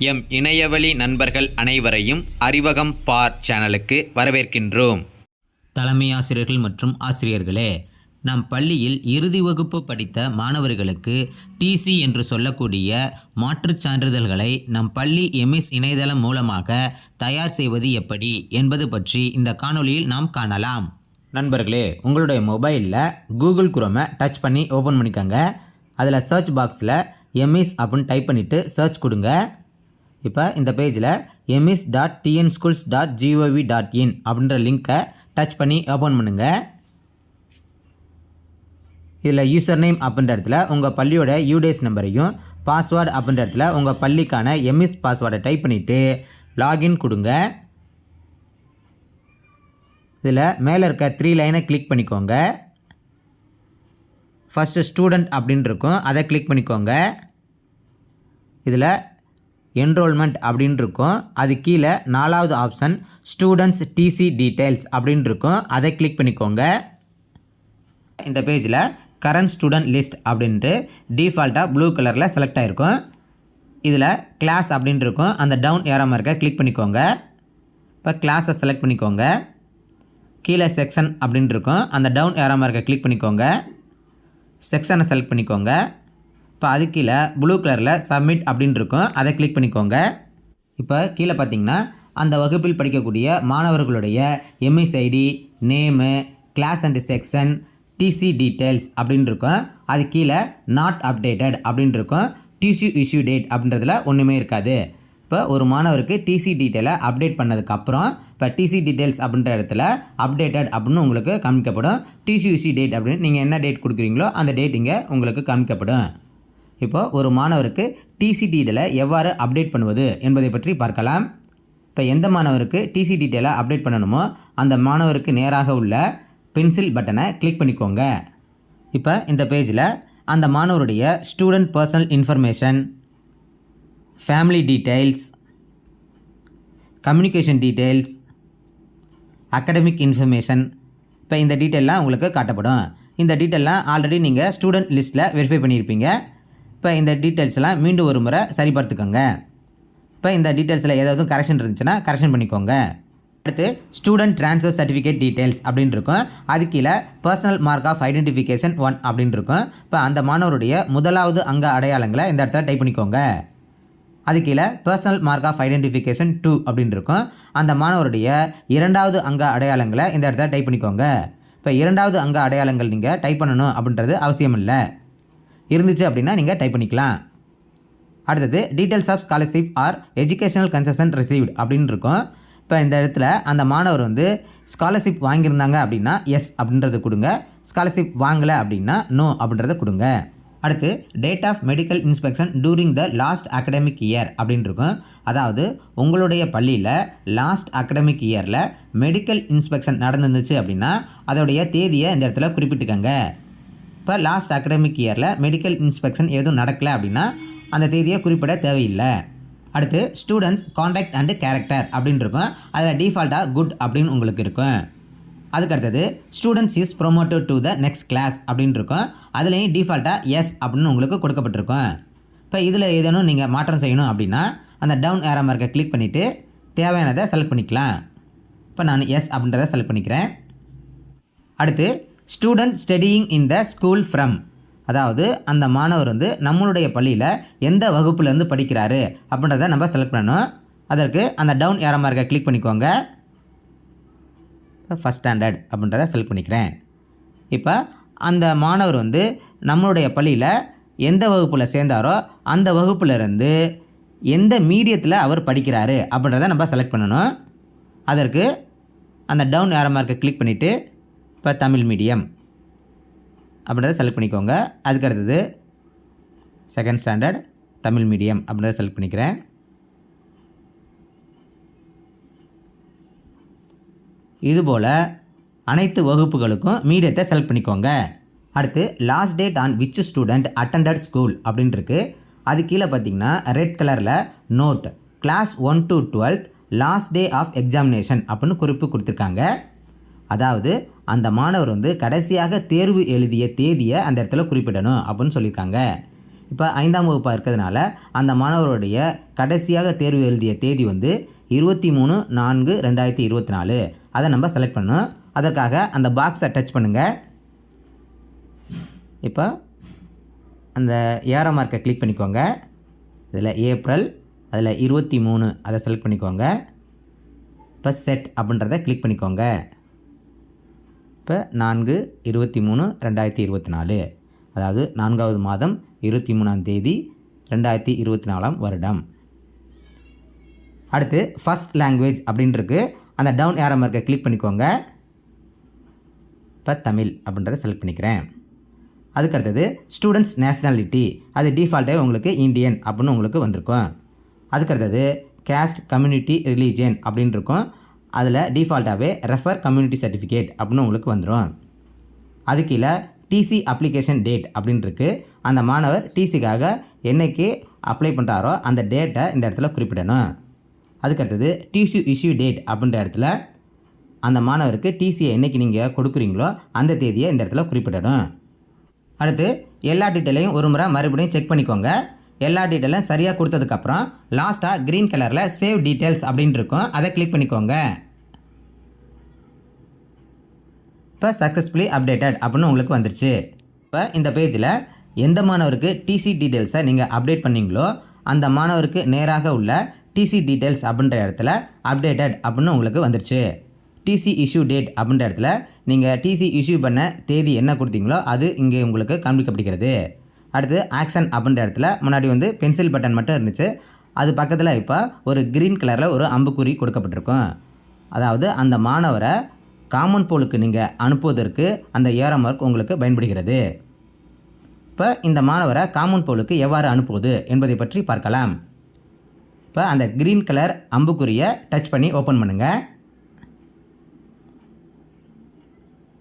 M இணையவழி நண்பர்கள் அனைவரையும் அறிவகம் பார் சேனலுக்கு வரவேற்கின்றோம். தலைமை ஆசிரியர்கள் மற்றும் ஆசிரியர்களே நம் பள்ளியில் இறுதி வகுப்பு படித்த மாணவர்களுக்கு டிசி என்று சொல்லக்கூடிய மாற்றுச் சான்றிதழ்களை நம் பள்ளி எம்எஸ் இணையதளம் மூலமாக தயார் செய்வது எப்படி என்பது பற்றி இந்த காணொளியில் நாம் காணலாம். நண்பர்களே உங்களுடைய மொபைலில் கூகுள் குரோமை டச் பண்ணி ஓப்பன் பண்ணிக்கோங்க. அதில் சர்ச் பாக்ஸில் எம்எஸ் அப்படின்னு டைப் பண்ணிவிட்டு சர்ச் கொடுங்க. இப்போ இந்த பேஜில் EMIS dot TN schools dot GOV dot in அப்படின்ற லிங்க்கை டச் பண்ணி ஓப்பன் பண்ணுங்கள் இதில் யூசர் நேம் அப்படின்ற இடத்துல உங்கள் பள்ளியோட யூடேஸ் நம்பரையும் பாஸ்வேர்டு அப்படின்ற இடத்துல உங்கள் பள்ளிக்கான எம்எஸ் பாஸ்வேர்டை டைப் பண்ணிவிட்டு லாகின் கொடுங்க. இதில் மேலே இருக்க த்ரீ லைனை கிளிக் பண்ணிக்கோங்க. ஃபஸ்ட்டு ஸ்டூடெண்ட் அப்படின்னு இருக்கும் அதை கிளிக் பண்ணிக்கோங்க. இதில் என்ரோல்மெண்ட் அப்படின்னு இருக்கும் அது கீழே நாலாவது ஆப்ஷன் ஸ்டூடெண்ட்ஸ் டிசி டீட்டெயில்ஸ் அப்படின்னு இருக்கும் அதை கிளிக் பண்ணிக்கோங்க. இந்த பேஜில் கரண்ட் ஸ்டூடெண்ட் லிஸ்ட் அப்படின்ட்டு டிஃபால்ட்டாக ப்ளூ கலரில் செலக்ட் ஆகிருக்கும் இதில் கிளாஸ் அப்படின்னு இருக்கும் அந்த டவுன் ஏறாமல் இருக்க கிளிக் பண்ணிக்கோங்க. இப்போ கிளாஸை செலக்ட் பண்ணிக்கோங்க. கீழே செக்ஷன் அப்படின்னு இருக்கும் அந்த டவுன் ஏறாமல் இருக்க கிளிக் பண்ணிக்கோங்க. செக்ஷனை செலக்ட் பண்ணிக்கோங்க. இப்போ அது கீழே ப்ளூ கலரில் சப்மிட் அப்படின்னு இருக்கும் அதை கிளிக் பண்ணிக்கோங்க. இப்போ கீழே பார்த்தீங்கன்னா அந்த வகுப்பில் படிக்கக்கூடிய மாணவர்களுடைய EMIS ID name class and section TC details அப்படின்னு இருக்கும் அது கீழே நாட் அப்டேட்டட் அப்படின்னு இருக்கும் டிசி இஷ்யூ டேட் அப்படின்றதுல ஒன்றுமே இருக்காது. இப்போ ஒரு மாணவருக்கு டிசி டீட்டெயிலை அப்டேட் பண்ணதுக்கப்புறம் இப்போ டிசி டீட்டெயில்ஸ் அப்படின்ற இடத்துல அப்டேட்டட் அப்படின்னு உங்களுக்கு காமிக்கப்படும் டிசி இஷ்யூ டேட் அப்படின்னு நீங்கள் என்ன டேட் கொடுக்குறீங்களோ அந்த டேட் இங்கே உங்களுக்கு காமிக்கப்படும் இப்போ ஒரு மாணவருக்கு டிசி எவ்வாறு அப்டேட் பண்ணுவது என்பதை பற்றி பார்க்கலாம். இப்போ எந்த மாணவருக்கு டிசி டீட்டெயிலை அப்டேட் பண்ணணுமோ அந்த மாணவருக்கு நேராக உள்ள பென்சில் பட்டனை கிளிக் பண்ணிக்கோங்க. இப்போ இந்த பேஜில் அந்த மாணவருடைய student personal information family details communication details academic information இப்போ இந்த டீட்டெயிலாம் உங்களுக்கு காட்டப்படும். இந்த டீட்டெயிலாம் ஆல்ரெடி நீங்கள் ஸ்டூடெண்ட் லிஸ்ட்டில் வெரிஃபை பண்ணியிருப்பீங்க. இப்போ இந்த டீட்டெயில்ஸ் எல்லாம் மீண்டும் ஒரு முறை சரிபார்த்துக்கோங்க. இப்போ இந்த டீட்டெயில்ஸில் ஏதாவது கரெக்ஷன் இருந்துச்சுன்னா கரெக்ஷன் பண்ணிக்கோங்க. அடுத்து ஸ்டூடெண்ட் ட்ரான்ஸ்ஃபர் சர்டிஃபிகேட் டீட்டெயில்ஸ் அப்படின்னு இருக்கும். அது கீழே personal mark of identification one அப்படின்னு இருக்கும். இப்போ அந்த மாணவருடைய முதலாவது அங்க அடையாளங்களை இந்த இடத்துல டைப் பண்ணிக்கோங்க. அது கீழே personal mark of identification two அப்படின்னு இருக்கும். அந்த மாணவருடைய இரண்டாவது அங்க அடையாளங்களை இந்த இடத்துல டைப் பண்ணிக்கோங்க. இப்போ இரண்டாவது அங்க அடையாளங்கள் நீங்கள் டைப் பண்ணணும் அப்படின்றது அவசியம் இல்லை இருந்துச்சு அப்படின்னா நீங்கள் டைப் பண்ணிக்கலாம். அடுத்தது details of scholarship or educational concession received அப்படின்னு இருக்கும். இப்போ இந்த இடத்துல அந்த மாணவர் வந்து ஸ்காலர்ஷிப் வாங்கியிருந்தாங்க அப்படின்னா எஸ் அப்படின்றத கொடுங்க. ஸ்காலர்ஷிப் வாங்கலை அப்படின்னா நோ அப்படின்றத கொடுங்க. அடுத்து date of medical inspection during the last academic year அப்படின்னு இருக்கும். அதாவது உங்களுடைய பள்ளியில் லாஸ்ட் அகடமிக் இயரில் மெடிக்கல் இன்ஸ்பெக்ஷன் நடந்துருந்துச்சு அப்படின்னா அதோடைய தேதியை இந்த இடத்துல குறிப்பிட்டுக்கங்க. இப்போ லாஸ்ட் அகடமிக் இயரில் மெடிக்கல் இன்ஸ்பெக்ஷன் எதுவும் நடக்கலை அப்படின்னா அந்த தேதியை குறிப்பிட தேவையில்லை. அடுத்து ஸ்டூடெண்ட்ஸ் காண்டாக்ட் அண்டு கேரக்டர் அப்படின்னு இருக்கும். அதில் டிஃபால்ட்டாக குட் அப்படின்னு உங்களுக்கு இருக்கும். அதுக்கு அடுத்தது students is promoted to the next class அப்படின்னு இருக்கும். அதுலேயும் டிஃபால்ட்டாக எஸ் அப்படின்னு உங்களுக்கு கொடுக்கப்பட்டிருக்கும். இப்போ இதில் ஏதேனும் நீங்கள் மாற்றம் செய்யணும் அப்படின்னா அந்த டவுன் ஏரா மார்க்கை கிளிக் பண்ணிவிட்டு தேவையானதை செலக்ட் பண்ணிக்கலாம். இப்போ நான் எஸ் அப்படின்றத செலக்ட் பண்ணிக்கிறேன். அடுத்து student studying in the school from அதாவது அந்த மாணவர் வந்து நம்மளுடைய பள்ளியில் எந்த வகுப்புலேருந்து படிக்கிறாரு அப்படின்றத நம்ம செலக்ட் பண்ணணும். அதற்கு அந்த டவுன் ஏற மார்க்கை கிளிக் பண்ணிக்கோங்க. ஃபஸ்ட் ஸ்டாண்டர்ட் அப்படின்றத செலக்ட் பண்ணிக்கிறேன். இப்போ அந்த மாணவர் வந்து நம்மளுடைய பள்ளியில் எந்த வகுப்பில் சேர்ந்தாரோ அந்த வகுப்புலேருந்து எந்த மீடியத்தில் அவர் படிக்கிறாரு அப்படின்றத நம்ம செலக்ட் பண்ணணும். அதற்கு அந்த டவுன் ஏற மார்க்கை கிளிக் பண்ணிவிட்டு இப்போ தமிழ் மீடியம் அப்படின்றத செலக்ட் பண்ணிக்கோங்க. அதுக்கு அடுத்தது செகண்ட் ஸ்டாண்டர்ட் தமிழ் மீடியம் அப்படின்றத செலக்ட் பண்ணிக்கிறேன். இதுபோல் அனைத்து வகுப்புகளுக்கும் மீடியத்தை செலக்ட் பண்ணிக்கோங்க. அடுத்து last date on which student attended school அப்படின்ட்டுருக்கு அது கீழே பார்த்தீங்கன்னா ரெட் கலரில் note class one to twelfth last day of examination அப்படின்னு குறிப்பு கொடுத்துருக்காங்க. அதாவது அந்த மாணவர் வந்து கடைசியாக தேர்வு எழுதிய தேதியை அந்த இடத்துல குறிப்பிடணும் அப்படின்னு சொல்லியிருக்காங்க. இப்போ ஐந்தாம் வகுப்பாக இருக்கிறதுனால அந்த மாணவருடைய கடைசியாக தேர்வு எழுதிய தேதி வந்து இருபத்தி மூணு நான்கு ரெண்டாயிரத்தி இருபத்தி நாலு. அதை நம்ம செலக்ட் பண்ணணும். அதற்காக அந்த பாக்ஸை டச் பண்ணுங்கள் இப்போ அந்த ஏற மார்க்கை கிளிக் பண்ணிக்கோங்க. இதில் ஏப்ரல் அதில் இருபத்தி மூணு அதை செலக்ட் பண்ணிக்கோங்க. இப்போ செட் அப்படின்றத கிளிக் பண்ணிக்கோங்க. இப்போ நான்கு இருபத்தி மூணு ரெண்டாயிரத்தி இருபத்தி நாலு. அதாவது நான்காவது மாதம் இருபத்தி மூணாம் தேதி ரெண்டாயிரத்தி இருபத்தி நாலாம் வருடம். அடுத்து ஃபஸ்ட் லாங்குவேஜ் அப்படின்ட்டுருக்கு அந்த டவுன் ஏரோ மார்க்கை கிளிக் பண்ணிக்கோங்க. இப்போ தமிழ் அப்படின்றத செலக்ட் பண்ணிக்கிறேன். அதுக்கு அடுத்தது ஸ்டூடெண்ட்ஸ் நேஷ்னாலிட்டி அது டிஃபால்ட்டே உங்களுக்கு இந்தியன் அப்படின்னு உங்களுக்கு வந்திருக்கும். அதுக்கு அடுத்தது கேஸ்ட் கம்யூனிட்டி ரிலீஜியன் அப்படின்னு இருக்கும் அதில் டிஃபால்ட்டாகவே ரெஃபர் கம்யூனிட்டி சர்டிஃபிகேட் அப்படின்னு உங்களுக்கு வந்துடும் அது கீழே டிசி அப்ளிகேஷன் டேட் அப்படின்ட்டுருக்கு அந்த மாணவர் டிசிக்காக என்னைக்கு அப்ளை பண்ணுறாரோ அந்த டேட்டை இந்த இடத்துல குறிப்பிடணும். அதுக்கு அடுத்தது டிசி இஷ்யூ டேட் அப்படின்ற இடத்துல அந்த மாணவருக்கு டிசியை என்றைக்கு நீங்கள் கொடுக்குறீங்களோ அந்த தேதியை இந்த இடத்துல குறிப்பிடணும். அடுத்து எல்லா டீட்டெயிலையும் ஒரு முறை மறுபடியும் செக் பண்ணிக்கோங்க. எல்லா டீட்டெயிலும் சரியாக கொடுத்ததுக்கப்புறம் லாஸ்ட்டாக க்ரீன் கலரில் சேவ் டீட்டெயில்ஸ் அப்படின்னு இருக்கும். அதை கிளிக் பண்ணிக்கோங்க. இப்போ சக்ஸஸ்ஃபுல்லி அப்டேட்டட் அப்படின்னு உங்களுக்கு வந்துருச்சு. இப்போ இந்த பேஜில் எந்த மாணவருக்கு டிசி டீட்டெயில்ஸை நீங்கள் அப்டேட் பண்ணிங்களோ அந்த மாணவருக்கு நேராக உள்ள டிசி டீட்டெயில்ஸ் அப்படின்ற இடத்துல அப்டேட்டட் அப்படின்னு உங்களுக்கு வந்துருச்சு. டிசி இஷ்யூ டேட் அப்படின்ற இடத்துல நீங்கள் டிசி இஷ்யூ பண்ண தேதி என்ன கொடுத்தீங்களோ அது இங்கே உங்களுக்கு காண்பிக்கப்படுகிறது அடுத்து ஆக்ஷன் அப்படின்ற இடத்துல முன்னாடி வந்து பென்சில் பட்டன் மட்டும் இருந்துச்சு. அது பக்கத்தில் இப்போ ஒரு க்ரீன் கலரில் ஒரு அம்புக்குறி கொடுக்கப்பட்டிருக்கும். அதாவது அந்த மாணவரை காமன் போலுக்கு நீங்கள் அனுப்புவதற்கு அந்த ஏரம் ஒர்க் உங்களுக்கு பயன்படுகிறது. இப்போ இந்த மாணவரை காமன் போலுக்கு எவ்வாறு அனுப்புவது என்பதை பற்றி பார்க்கலாம். இப்போ அந்த க்ரீன் கலர் அம்புக்குறியை டச் பண்ணி ஓப்பன் பண்ணுங்கள்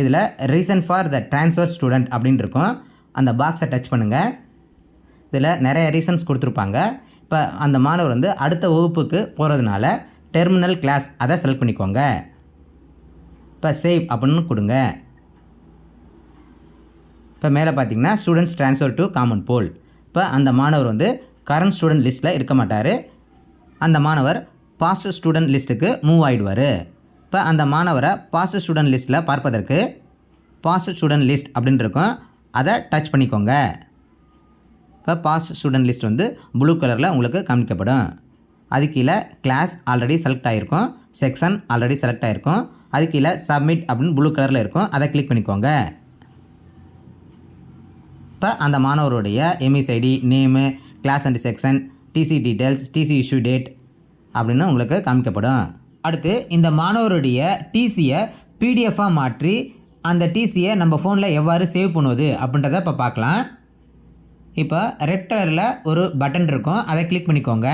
இதில் reason for the transfer student அப்படின்னு இருக்கும். அந்த பாக்ஸை டச் பண்ணுங்கள் இதில் நிறைய ரீசன்ஸ் கொடுத்துருப்பாங்க. இப்போ அந்த மாணவர் வந்து அடுத்த வகுப்புக்கு போகிறதுனால டெர்மினல் கிளாஸ் அதை செலக்ட் பண்ணிக்கோங்க. இப்போ சேவ் அப்படின்னு கொடுங்க. இப்போ மேலே பார்த்தீங்கன்னா students transfer to common pool இப்போ அந்த மாணவர் வந்து கரண்ட் ஸ்டூடெண்ட் லிஸ்ட்டில் இருக்க மாட்டார். அந்த மாணவர் பாஸ்ட் ஸ்டூடெண்ட் லிஸ்ட்டுக்கு மூவ் ஆகிடுவார் இப்போ அந்த மாணவரை பாஸ்ட் ஸ்டூடெண்ட் லிஸ்ட்டில் பார்ப்பதற்கு பாஸ்ட் ஸ்டூடெண்ட் லிஸ்ட் அப்படின்னு இருக்கும். அதை டச் பண்ணிக்கோங்க. இப்போ பாஸ்ட் ஸ்டூடெண்ட் லிஸ்ட் வந்து ப்ளூ கலரில் உங்களுக்கு காமிக்கப்படும் அது கீழே கிளாஸ் ஆல்ரெடி செலக்ட் ஆகிருக்கும் செக்ஷன் ஆல்ரெடி செலக்ட் ஆகிருக்கும் அது கீழே சப்மிட் அப்படின்னு ப்ளூ கலரில் இருக்கும். அதை கிளிக் பண்ணிக்கோங்க. இப்போ அந்த மாணவருடைய EMIS ID name class and section TC details TC issue date அப்படின்னு உங்களுக்கு காமிக்கப்படும் அடுத்து இந்த மாணவருடைய டிசியை பிடிஎஃபாக மாற்றி அந்த டிசியை நம்ம ஃபோனில் எவ்வாறு சேவ் பண்ணுவது அப்படின்றத இப்போ பார்க்கலாம். இப்போ ரெட் கலரில் ஒரு பட்டன் இருக்கும். அதை கிளிக் பண்ணிக்கோங்க.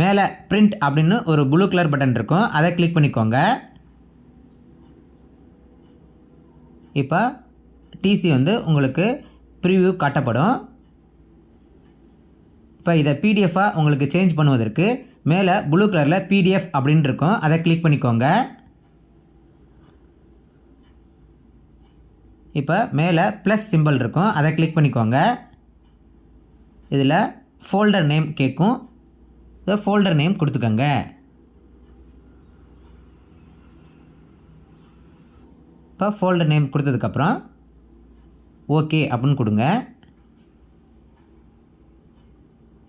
மேலே பிரிண்ட் அப்படின்னு ஒரு ப்ளூ கலர் பட்டன் இருக்கும். அதை கிளிக் பண்ணிக்கோங்க. இப்போ டிசி வந்து உங்களுக்கு ப்ரிவ்யூ காட்டப்படும். இப்போ இதை பிடிஎஃபாக உங்களுக்கு சேஞ்ச் பண்ணுவதற்கு மேலே ப்ளூ கலரில் பிடிஎஃப் அப்படின்னு இருக்கும். அதை கிளிக் பண்ணிக்கோங்க. இப்போ மேலே ப்ளஸ் சிம்பிள் இருக்கும். அதை கிளிக் பண்ணிக்கோங்க. இதில் ஃபோல்டர் நேம் கேட்கும். இதை ஃபோல்டர் நேம் கொடுத்துக்கோங்க. இப்போ ஃபோல்டர் நேம் கொடுத்ததுக்கப்புறம் ஓகே அப்படின்னு கொடுங்க.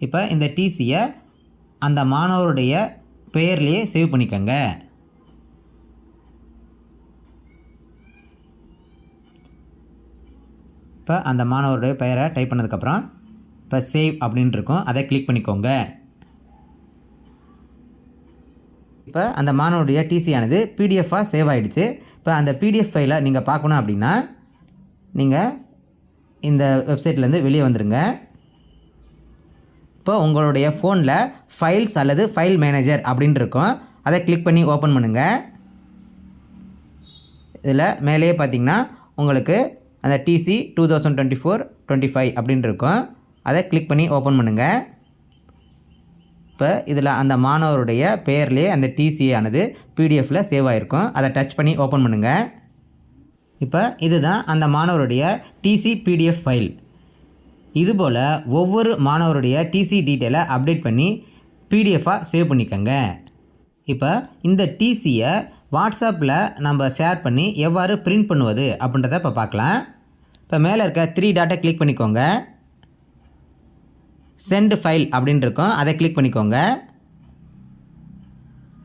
இப்போ இந்த டிசியை அந்த மாணவருடைய பெயர்லேயே சேவ் பண்ணிக்கோங்க. இப்போ அந்த மாணவருடைய பெயரை டைப் பண்ணதுக்கப்புறம் இப்போ சேவ் அப்படின்னு இருக்கும். அதை கிளிக் பண்ணிக்கோங்க. இப்போ அந்த மாணவருடைய டிசி ஆனது பிடிஎஃபாக சேவ் ஆகிடுச்சு இப்போ அந்த பிடிஎஃப் ஃபைலை நீங்கள் பார்க்கணும் அப்படின்னா நீங்கள் இந்த வெப்சைட்லேருந்து வெளியே வந்துடுங்க இப்போ உங்களுடைய ஃபோனில் ஃபைல்ஸ் அல்லது ஃபைல் மேனேஜர் அப்படின்ட்டு இருக்கும். அதை கிளிக் பண்ணி ஓப்பன் பண்ணுங்கள் இதில் மேலேயே பார்த்தீங்கன்னா உங்களுக்கு அந்த TC two thousand twenty four twenty five அப்படின்னு இருக்கும். அதை கிளிக் பண்ணி ஓப்பன் பண்ணுங்கள் இப்போ இதில் அந்த மாணவருடைய பெயர்லேயே அந்த டிசி ஆனது பிடிஎஃப்பில் சேவ் ஆகிருக்கும் அதை டச் பண்ணி ஓப்பன் பண்ணுங்கள் இப்போ இதுதான் அந்த மாணவருடைய டிசி பிடிஎஃப் ஃபைல் இதுபோல் ஒவ்வொரு மாணவருடைய டிசி டீட்டெயிலை அப்டேட் பண்ணி பிடிஎஃபாக சேவ் பண்ணிக்கோங்க. இப்போ இந்த டிசியை வாட்ஸ்அப்பில் நம்ம ஷேர் பண்ணி எவ்வாறு பிரிண்ட் பண்ணுவது அப்படின்றத இப்போ பார்க்கலாம். இப்போ மேலே இருக்க த்ரீ டாட்டை கிளிக் பண்ணிக்கோங்க. சென்ட் ஃபைல் அப்படின்னு இருக்கும். அதை கிளிக் பண்ணிக்கோங்க.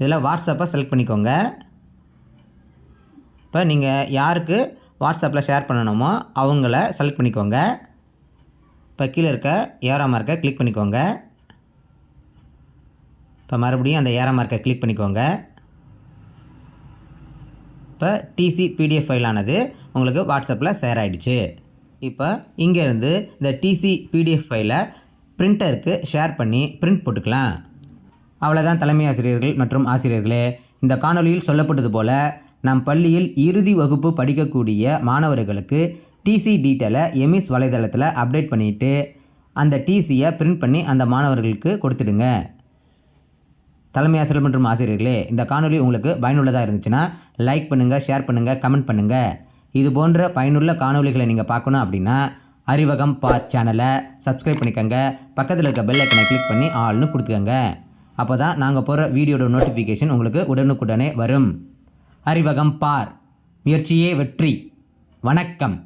இதில் வாட்ஸ்அப்பை செலக்ட் பண்ணிக்கோங்க. இப்போ நீங்கள் யாருக்கு வாட்ஸ்அப்பில் ஷேர் பண்ணணுமோ அவங்கள செலக்ட் பண்ணிக்கோங்க. இப்போ கீழே இருக்க ஏரோ மார்க்கை கிளிக் பண்ணிக்கோங்க. இப்போ மறுபடியும் அந்த ஏரோ மார்க்கை கிளிக் பண்ணிக்கோங்க. இப்போ டிசி பிடிஎஃப் ஃபைலானது உங்களுக்கு வாட்ஸ்அப்பில் ஷேர் ஆகிடுச்சு இப்போ இங்கேருந்து இந்த டிசி பிடிஎஃப் ஃபைலை பிரிண்டருக்கு ஷேர் பண்ணி பிரிண்ட் போட்டுக்கலாம். அவ்வளோதான் தலைமை ஆசிரியர்கள் மற்றும் ஆசிரியர்களே. இந்த காணொளியில் சொல்லப்பட்டது போல் நம் பள்ளியில் இறுதி வகுப்பு படிக்கக்கூடிய மாணவர்களுக்கு டிசி டீட்டெயிலை எமிஸ் வலைதளத்தில் அப்டேட் பண்ணிவிட்டு அந்த டிசியை பிரிண்ட் பண்ணி அந்த மாணவர்களுக்கு கொடுத்துடுங்க. தலைமை ஆசிரியர் மற்றும் ஆசிரியர்களே இந்த காணொலி உங்களுக்கு பயனுள்ளதாக இருந்துச்சுன்னா லைக் பண்ணுங்கள் ஷேர் பண்ணுங்கள் கமெண்ட் பண்ணுங்கள் இது போன்ற பயனுள்ள காணொலிகளை நீங்கள் பார்க்கணும் அப்படின்னா அறிவகம் பா சேனலை சப்ஸ்கிரைப் பண்ணிக்கோங்க. பக்கத்தில் இருக்க பெல் ஐக்கனை கிளிக் பண்ணி ஆள்னு கொடுத்துக்கோங்க. அப்போ தான் நாங்கள் போகிற வீடியோட நோட்டிஃபிகேஷன் உங்களுக்கு உடனுக்குடனே வரும். அறிவகம் பார் முயற்சியே வெற்றி. வணக்கம்.